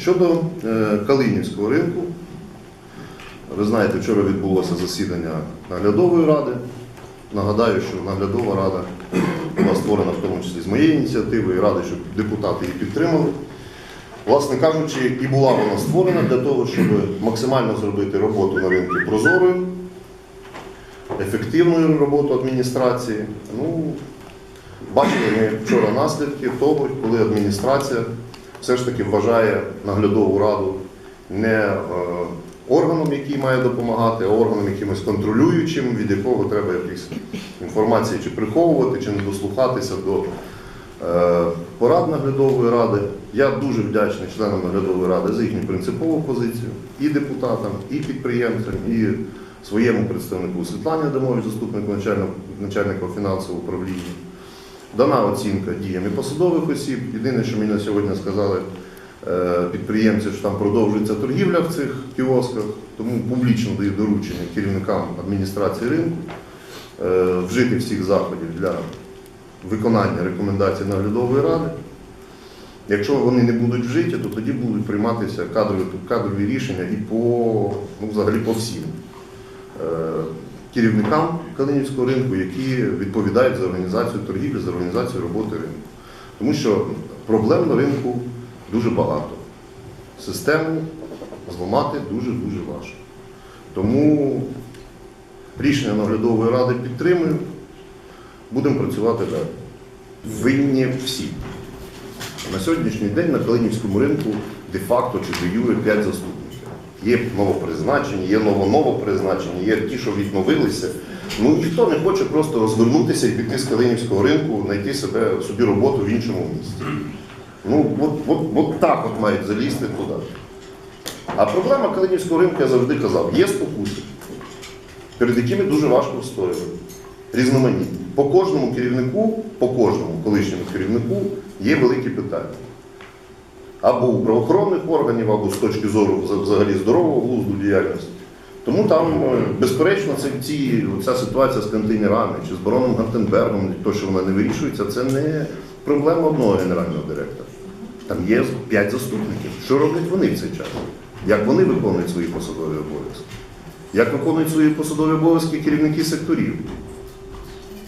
Щодо е, Калинівського ринку, ви знаєте, вчора відбулося засідання наглядової ради. Нагадаю, що наглядова рада була створена в тому числі з моєї ініціативи і радий, щоб депутати її підтримали. Власне кажучи, і була вона створена для того, щоб максимально зробити роботу на ринку прозорою, ефективною роботу адміністрації. Ну, бачили ми вчора наслідки того, коли адміністрація все ж таки вважає наглядову раду не е, органом, який має допомагати, а органом якимось контролюючим, від якого треба якісь інформації чи приховувати, чи не дослухатися до е, порад наглядової ради. Я дуже вдячний членам наглядової ради за їхню принципову позицію і депутатам, і підприємцям, і своєму представнику Світлані Адамович, заступнику начальника, начальника фінансового управління. Дана оцінка діям і посадових осіб. Єдине, що мені на сьогодні сказали е, підприємці, що там продовжується торгівля в цих кіосках, тому публічно даю доручення керівникам адміністрації ринку е, вжити всіх заходів для виконання рекомендацій наглядової ради. Якщо вони не будуть вжиті, то тоді будуть прийматися кадрові, кадрові рішення і по, ну, взагалі по всім е, керівникам Калинівського ринку, які відповідають за організацію торгівлі, за організацію роботи ринку. Тому що проблем на ринку дуже багато. Систему зламати дуже-дуже важко. Тому рішення наглядової ради підтримую. Будемо працювати далі. Винні всі. На сьогоднішній день на Калинівському ринку де-факто чи де-юре 5 заступників. Є новопризначені, є ново-новопризначені, є ті, що відновилися. Ну ніхто не хоче просто розвернутися і піти з Калинівського ринку, знайти себе собі роботу в іншому місті. Ну, от, от, от так от мають залізти туди. А проблема Калинівського ринку, я завжди казав, є спокуси, перед якими дуже важко встояти. Різноманітні. По кожному керівнику, по кожному колишньому керівнику є великі питання. Або у правоохоронних органів, або з точки зору взагалі здорового глузду діяльності. Тому там, е, безперечно, ці, ця ситуація з контейнерами чи з бароном Гантенбергом, то, що вона не вирішується, це не проблема одного генерального директора. Там є п'ять заступників. Що роблять вони в цей час? Як вони виконують свої посадові обов'язки? Як виконують свої посадові обов'язки керівники секторів?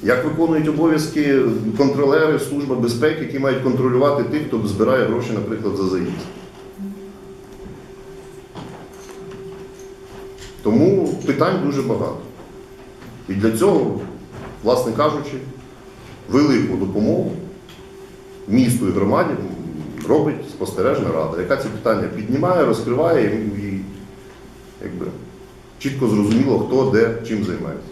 Як виконують обов'язки контролери Служби безпеки, які мають контролювати тих, хто збирає гроші, наприклад, за заїзд? Тому питань дуже багато. І для цього, власне кажучи, велику допомогу місту і громаді робить спостережна рада, яка ці питання піднімає, розкриває і, якби, чітко зрозуміло, хто де чим займається.